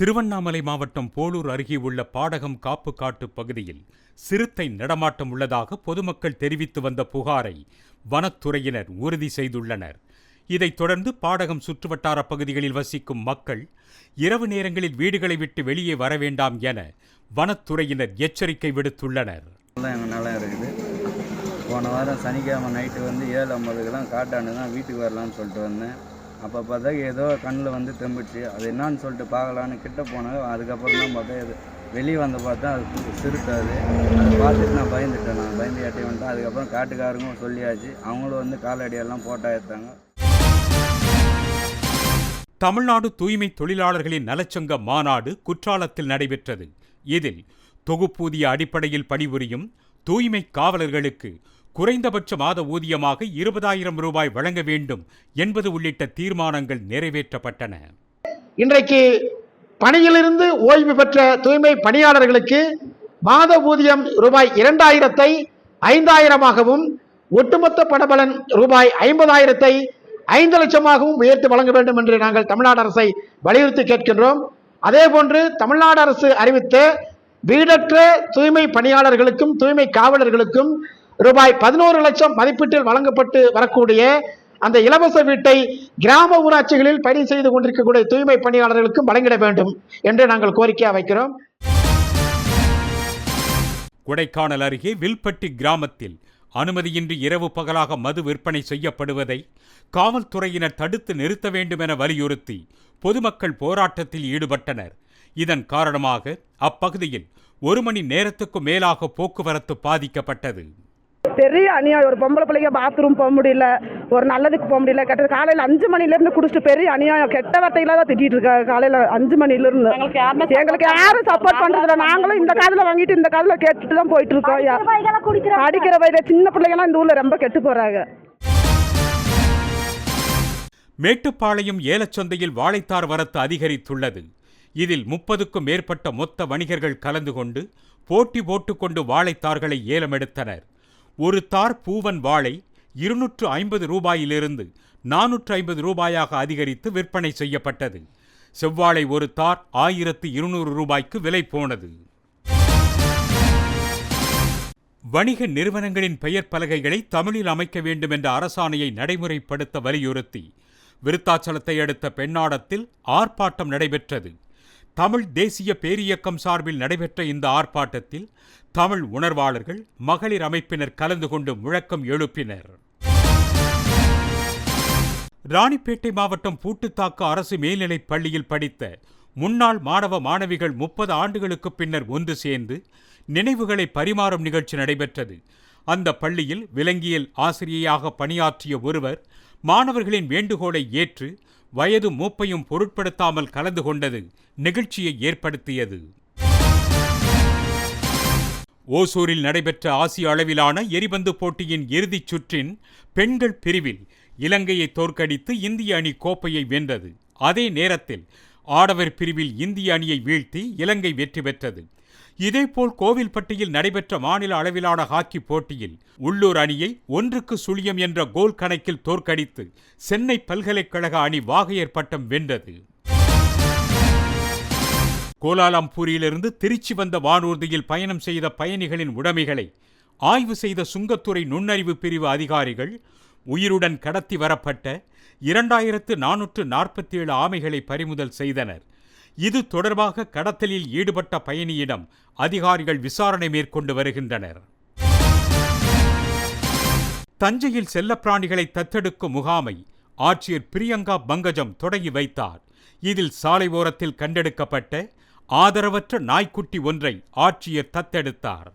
திருவண்ணாமலை மாவட்டம் போலூர் அருகே உள்ள பாடகம் காப்பு காட்டு பகுதியில் சிறுத்தை நடமாட்டம் உள்ளதாக பொதுமக்கள் தெரிவித்து வந்த புகாரை வனத்துறையினர் உறுதி செய்துள்ளனர். இதைத் தொடர்ந்து பாடகம் சுற்றுவட்டார பகுதிகளில் வசிக்கும் மக்கள் இரவு நேரங்களில் வீடுகளை விட்டு வெளியே வர வேண்டாம் என வனத்துறையினர் எச்சரிக்கை விடுத்துள்ளனர். நல்லா இருக்குது. போன வாரம் சனிக்கிழமை நைட்டு வந்து ஏழு ஐம்பதுக்கெல்லாம் காட்டாண்டு தான் வீட்டுக்கு வரலான்னு சொல்லிட்டு வந்தேன். அப்போ பார்த்தா ஏதோ கண்ணில் வந்து தெம்பிடுச்சு. அது என்னன்னு சொல்லிட்டு பார்க்கலான்னு கிட்ட போனாங்க அதுக்கப்புறம் தான் பார்த்தா இது வெளியே வந்து பார்த்தா அது சிறுத்தை அது. அதை பார்த்துட்டு நான் பயந்துட்டேன். நான் பயந்து எட்டி வந்துட்டேன். அதுக்கப்புறம் காட்டுக்காரங்க சொல்லியாச்சு. அவங்களும் வந்து காலடியெல்லாம் போட்டா எடுத்தாங்க தமிழ்நாடு தூய்மை தொழிலாளர்களின் நலச்சங்க மாநாடு குற்றாலத்தில் நடைபெற்றது. இதில் தொகுப்பூதிய அடிப்படையில் பணிபுரியும் தூய்மை காவலர்களுக்கு குறைந்தபட்ச மாத ஊதியமாக இருபதாயிரம் ரூபாய் வழங்க வேண்டும் என்பது உள்ளிட்ட தீர்மானங்கள் நிறைவேற்றப்பட்டன. இன்றைக்கு பணியிலிருந்து ஓய்வு பெற்ற தூய்மை பணியாளர்களுக்கு மாத ஊதியம் ரூபாய் இரண்டாயிரத்தை ஐந்தாயிரமாகவும் ஒட்டுமொத்த பணபலன் ரூபாய் ஐம்பதாயிரத்தை ஐந்து லட்சமாகவும் உயர்த்தி வழங்க வேண்டும் என்று நாங்கள் தமிழ்நாடு அரசை வலியுறுத்தி கேட்கின்றோம். அதே போன்று தமிழ்நாடு அரசு அறிவித்த வீடற்ற தூய்மை பணியாளர்களுக்கும் தூய்மை காவலர்களுக்கும் ரூபாய் பதினோரு லட்சம் மதிப்பீட்டில் வழங்கப்பட்டு வரக்கூடிய அந்த இலவச வீட்டை கிராம ஊராட்சிகளில் பணி செய்து கொண்டிருக்கக்கூடிய தூய்மை பணியாளர்களுக்கும் வழங்கிட வேண்டும் என்று நாங்கள் கோரிக்கையாக வைக்கிறோம். கொடைக்கானல் அருகே வில்பட்டி கிராமத்தில் அனுமதியின்றி இரவு பகலாக மது விற்பனை செய்யப்படுவதை காவல்துறையினர் தடுத்து நிறுத்த வேண்டும் என வலியுறுத்தி பொதுமக்கள் போராட்டத்தில் ஈடுபட்டனர். இதன் காரணமாக அப்பகுதியில் ஒரு மணி நேரத்துக்கு மேலாக போக்குவரத்து பாதிக்கப்பட்டது. பெரிய அநியாயம். ஒரு பொம்பளை பிள்ளைங்க பாத்ரூம் போக முடியல ஒரு நல்லதுக்கு போக முடியல. கெட்டது காலையில் அஞ்சு மணிலேருந்து குடிச்சிட்டு பெரிய அநியாயம். கெட்ட வார்த்தையில தான் திட்டிட்டு இருக்காங்க காலையில் அஞ்சு மணிலேருந்து எங்களுக்கு யாரும் சப்போர்ட் பண்றதில்ல. நாங்களும் இந்த காதில் வாங்கிட்டு இந்த காதில் கேட்டுட்டு தான் போயிட்டு இருக்கோம் அடிக்கிற வயது சின்ன பிள்ளைங்கலாம் இந்த ஊர்ல ரொம்ப கெட்டு போறாங்க. மேட்டுப்பாளையம் ஏலச்சந்தையில் வாழைத்தார் வரத்து அதிகரித்துள்ளது. இதில் முப்பதுக்கும் மேற்பட்ட மொத்த வணிகர்கள் கலந்து கொண்டு போட்டி போட்டுக்கொண்டு வாழைத்தார்களை ஏலமெடுத்தனர். ஒரு தார் பூவன் வாழை இருநூற்று ஐம்பது ரூபாயிலிருந்து நானூற்று ஐம்பது ரூபாயாக அதிகரித்து விற்பனை செய்யப்பட்டது. செவ்வாழை ஒரு தார் ஆயிரத்து இருநூறு ரூபாய்க்கு விலை போனது. வணிக நிறுவனங்களின் பெயர் பலகைகளை தமிழில் அமைக்க வேண்டும் என்ற அரசாணையை நடைமுறைப்படுத்த வலியுறுத்தி விருத்தாச்சலத்தை அடுத்த பெண்ணாடத்தில் ஆர்ப்பாட்டம் நடைபெற்றது. தமிழ் தேசிய பேரியக்கம் சார்பில் நடைபெற்ற இந்த ஆர்ப்பாட்டத்தில் தமிழ் உணர்வாளர்கள் மகளிர் அமைப்பினர் கலந்து கொண்டு முழக்கம் எழுப்பினர். ராணிப்பேட்டை மாவட்டம் பூட்டுத்தாக்கு அரசு மேல்நிலைப் பள்ளியில் படித்த முன்னாள் மாணவ மாணவிகள் முப்பது ஆண்டுகளுக்கு பின்னர் ஒன்று சேர்ந்து நினைவுகளை பரிமாறும் நிகழ்ச்சி நடைபெற்றது. அந்த பள்ளியில் விலங்கியல் ஆசிரியையாக பணியாற்றிய ஒருவர் மாணவர்களின் வேண்டுகோளை ஏற்று வயது மூப்பையும் பொருட்படுத்தாமல் கலந்து கொண்டது நிகழ்ச்சியை ஏற்படுத்தியது. ஓசூரில் நடைபெற்ற ஆசிய அளவிலான எரிபந்து போட்டியின் இறுதிச் சுற்றின் பெண்கள் பிரிவில் இலங்கையை தோற்கடித்து இந்திய அணி கோப்பையை வென்றது. அதே நேரத்தில் ஆடவர் பிரிவில் இந்திய அணியை வீழ்த்தி இலங்கை வெற்றி பெற்றது. இதேபோல் கோவில்பட்டியில் நடைபெற்ற மாநில அளவிலான ஹாக்கி போட்டியில் உள்ளூர் அணியை ஒன்றுக்கு சுழியம் என்ற கோல் கணக்கில் தோற்கடித்து சென்னை பல்கலைக்கழக அணி வாகையர் பட்டம் வென்றது. கோலாலம்பூரிலிருந்து திருச்சி வந்த வானூர்தியில் பயணம் செய்த பயணிகளின் உடைமைகளை ஆய்வு செய்த சுங்கத்துறை நுண்ணறிவு பிரிவு அதிகாரிகள் உயிருடன் கடத்தி வரப்பட்ட இரண்டாயிரத்து நானூற்று நாற்பத்தி ஏழு ஆமைகளை பறிமுதல் செய்தனர். இது தொடர்பாக கடத்தலில் ஈடுபட்ட பயணியிடம் அதிகாரிகள் விசாரணை மேற்கொண்டு வருகின்றனர். தஞ்சையில் செல்லப்பிராணிகளை தத்தெடுக்கும் முகாமை ஆட்சியர் பிரியங்கா பங்கஜம் தொடங்கி வைத்தார். இதில் சாலை ஓரத்தில் கண்டெடுக்கப்பட்ட ஆதரவற்ற நாய்க்குட்டி ஒன்றை ஆட்சியர் தத்தெடுத்தார்.